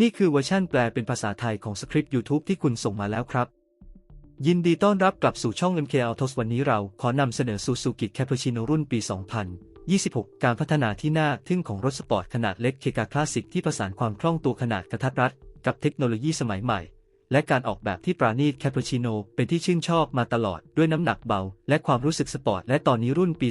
นี่คือเวอร์ชั่นแปลเป็นภาษาไทยของสคริปต์ YouTube ที่คุณส่งมาแล้วครับ ยินดีต้อนรับกลับสู่ช่อง MK Autos วันนี้เราขอนำเสนอ Suzuki Cappuccino รุ่นปี 2026 การพัฒนาที่น่าทึ่งของรถสปอร์ตขนาดเล็กเคกาคลาสสิกที่ผสานความคล่องตัวขนาดกระทัดรัด กับเทคโนโลยีสมัยใหม่ และการออกแบบที่ปราณีต Cappuccino เป็นที่ชื่นชอบมาตลอดด้วยน้ำหนักเบา และความรู้สึกสปอร์ตและตอนนี้รุ่นปี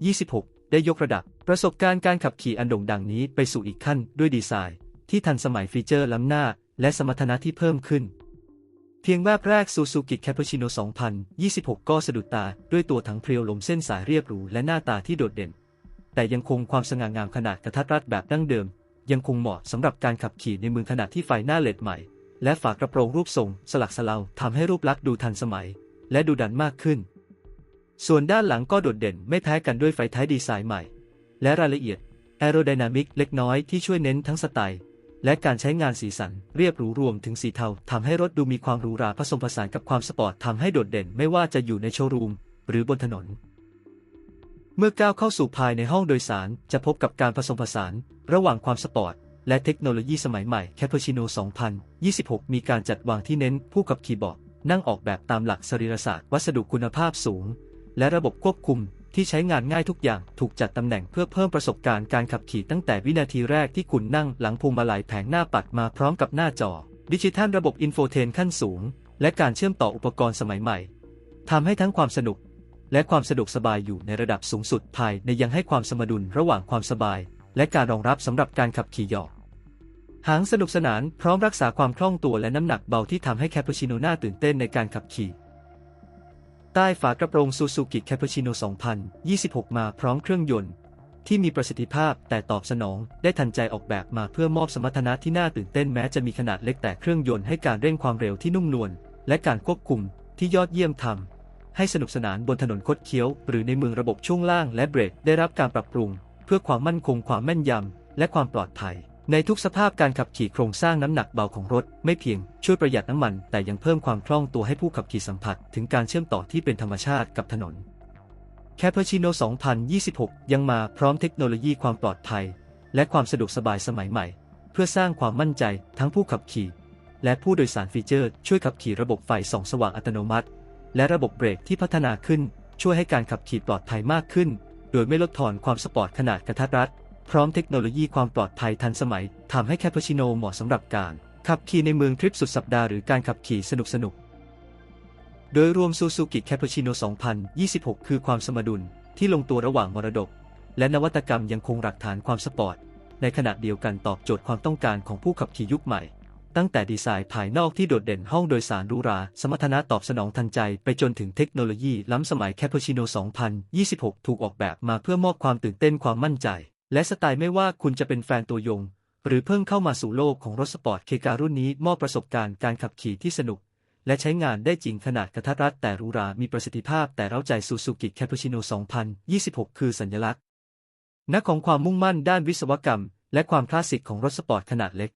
2026 ได้ยกระดับ ประสบการณ์การขับขี่อันโด่งดังนี้ไปสู่อีกขั้นด้วยดีไซน์ ที่ทันสมัยฟีเจอร์ล้ำหน้า และสมรรถนะที่เพิ่มขึ้น เพียงแวบแรก Suzuki Cappuccino 2026 ก็สะดุดตาด้วยตัวถังเพรียวลมเส้นสายเรียบหรูและหน้าตาที่โดดเด่น แต่ยังคงความสง่างามขนาดกระทัดรัดแบบดั้งเดิม ยังคงเหมาะสำหรับการขับขี่ในเมืองขนาดที่ไฟหน้าเลดใหม่ และฝากระโปรงรูปทรง สลักสลาวทำให้รูปลักษณ์ดูทันสมัย และดูดันมากขึ้น ส่วนด้านหลังก็โดดเด่นไม่แพ้กันด้วยไฟท้ายดีไซน์ใหม่ และรายละเอียดแอโรไดนามิกเล็กน้อยที่ช่วยเน้นทั้งสไตล์ และการใช้งานสีสันเรียบหรูรวมถึงสีเทาทำให้รถดูมีความหรูหราผสมผสานกับความสปอร์ตทำให้โดดเด่นไม่ว่าจะอยู่ในโชว์รูม หรือบนถนน เมื่อก้าวเข้าสู่ภายในห้องโดยสาร จะพบกับการผสมผสาน ระหว่างความสปอร์ตและเทคโนโลยีสมัยใหม่ Cappuccino 2026 มีการจัดวางที่เน้นผู้ขับขี่เบาะนั่งออกแบบตามหลักสรีรศาสตร์ วัสดุคุณภาพสูง และระบบควบคุม ที่ใช้งานง่ายทุกอย่างถูกจัดตำแหน่งเพื่อเพิ่มประสบการณ์การขับขี่ตั้งแต่วินาทีแรกที่คุณนั่งหลังพวงมาลัยแผงหน้าปัดมาพร้อมกับหน้าจอ ดิจิทัลระบบอินโฟเทนขั้นสูง และการเชื่อมต่ออุปกรณ์สมัยใหม่ทำให้ทั้งความสนุก และความสะดวกสบายอยู่ในระดับสูงสุดภายในยังให้ความสมดุลระหว่างความสบาย และการรองรับสำหรับการขับขี่หยอกหางสนุกสนานพร้อมรักษาความคล่องตัวและน้ำหนักเบาที่ทำให้แคป p ชิโนน่าตื่นเต้นในการขับขี่ ใต้ฝากระโปรง Suzuki Cappuccino 2026 มาพร้อมเครื่องยนต์ ที่มีประสิทธิภาพแต่ตอบสนองได้ทันใจออกแบบมาเพื่อมอบสมรรถนะที่น่าตื่นเต้นแม้จะมีขนาดเล็กแต่เครื่องยนต์ให้การเร่งความเร็วที่นุ่มนวลและการควบคุมที่ยอดเยี่ยมทำให้สนุกสนานบนถนนคดเคี้ยว หรือในเมืองระบบช่วงล่างและเบรกได้รับการปรับปรุง เพื่อความมั่นคงความแม่นยำและความปลอดภัย ในทุกสภาพการขับขี่โครงสร้างน้ำหนักเบาของรถ ไม่เพียงช่วยประหยัดน้ำมัน แต่ยังเพิ่มความคล่องตัวให้ผู้ขับขี่สัมผัส ถึงการเชื่อมต่อที่เป็นธรรมชาติกับถนน Cappuccino 2026 ยังมาพร้อมเทคโนโลยีความปลอดภัย และความสะดวกสบายสมัยใหม่ เพื่อสร้างความมั่นใจทั้งผู้ขับขี่ และผู้โดยสารฟีเจอร์ ช่วยขับขี่ระบบไฟส่องสว่างอัตโนมัติ และระบบเบรกที่พัฒนาขึ้น ช่วยให้การขับขี่ปลอดภัยมากขึ้น โดยไม่ลดทอนความสปอร์ตขนาดกระทัดรัด พร้อมเทคโนโลยีความปลอดภัยทันสมัยทำให้แคป p ชิโนเหมาะสำหรับการ ขับขี่ในเมืองทริปสุดสัปดาห์หรือการขับขี่สนุกสนุกๆโดยรวม Suzuki Cappuccino 2026 คือความสมดุลที่ลงตัวระหว่างมรดก และนวัตกรรมยังคงหลักฐานความสปอร์ต ในขณะเดียวกันตอบโจทย์ความต้องการของผู้ขับขี่ยุคใหม่ ตั้งแต่ดีไซน์ภายนอกที่โดดเด่นห้องโดยสารหรูหรา สมรรถนะตอบสนองทันใจไปจนถึงเทคโนโลยีล้ำสมัย Cappuccino 2026 ถูกออกแบบมาเพื่อมอบความตื่นเต้นความมั่นใจ และสไตล์ไม่ว่าคุณจะเป็นแฟนตัวยง หรือเพิ่งเข้ามาสู่โลกของรถสปอร์ตเคการุ่นนี้มอบประสบการณ์การขับขี่ที่สนุก และใช้งานได้จริงขนาดกระทัดรัดแต่หรูหรา มีประสิทธิภาพแต่เร้าใจซูซูกิแคปูชิโน 2026 คือสัญลักษณ์นักของความมุ่งมั่นด้านวิศวกรรม และความคลาสสิกของรถสปอร์ตขนาดเล็ก